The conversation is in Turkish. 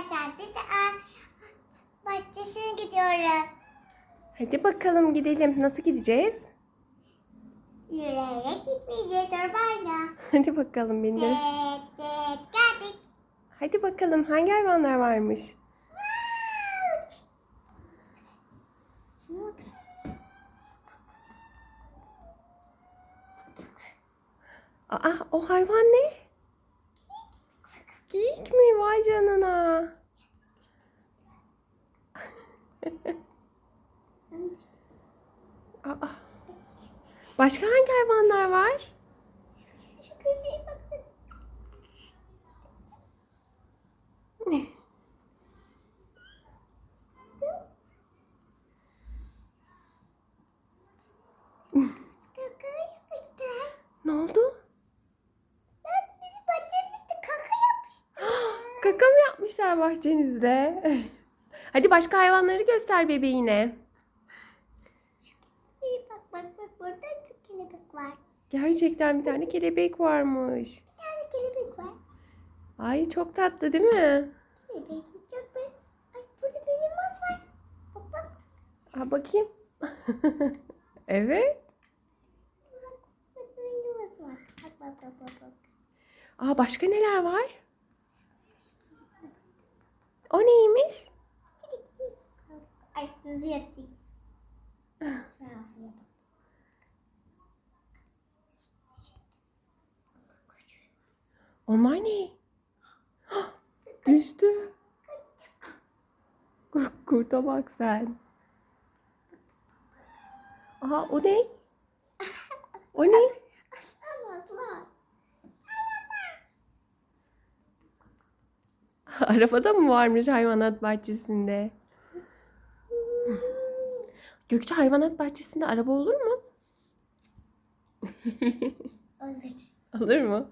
arkadaşlar biz bahçesine gidiyoruz. Hadi bakalım gidelim. Nasıl gideceğiz? Yürüyerek gitmeyeceğiz arabayla. Hadi bakalım bindir. Evet, evet geldik. Hadi bakalım hangi hayvanlar varmış? Aa o hayvan ne? Geyik mi? Vay canına. Aa. Başka hangi hayvanlar var? Şu köpeğe bakın. Kaka yapmışlar. Ne oldu? Sen bizim bahçemizde kaka yapmışlar. Kaka mı yapmışlar bahçenizde? Hadi başka hayvanları göster bebeğine. İyi bak bak bak burada bir kelebek var. Gerçekten bir tane kelebek varmış. Bir tane kelebek var. Ay çok tatlı değil mi? Kelebek çok ben. Ay burada bir elmas var. Bak bak. Aa, bakayım. evet. Bak. Bak bak bak bak bak. Aa başka neler var? O neymiş? Ay yattık. Onlar ne? Düştü. Kurta bak sen. Aa o ne? O ne? Arabada mı varmış hayvanat bahçesinde? Gökçe hayvanat bahçesinde araba olur mu? Olur. Olur mu?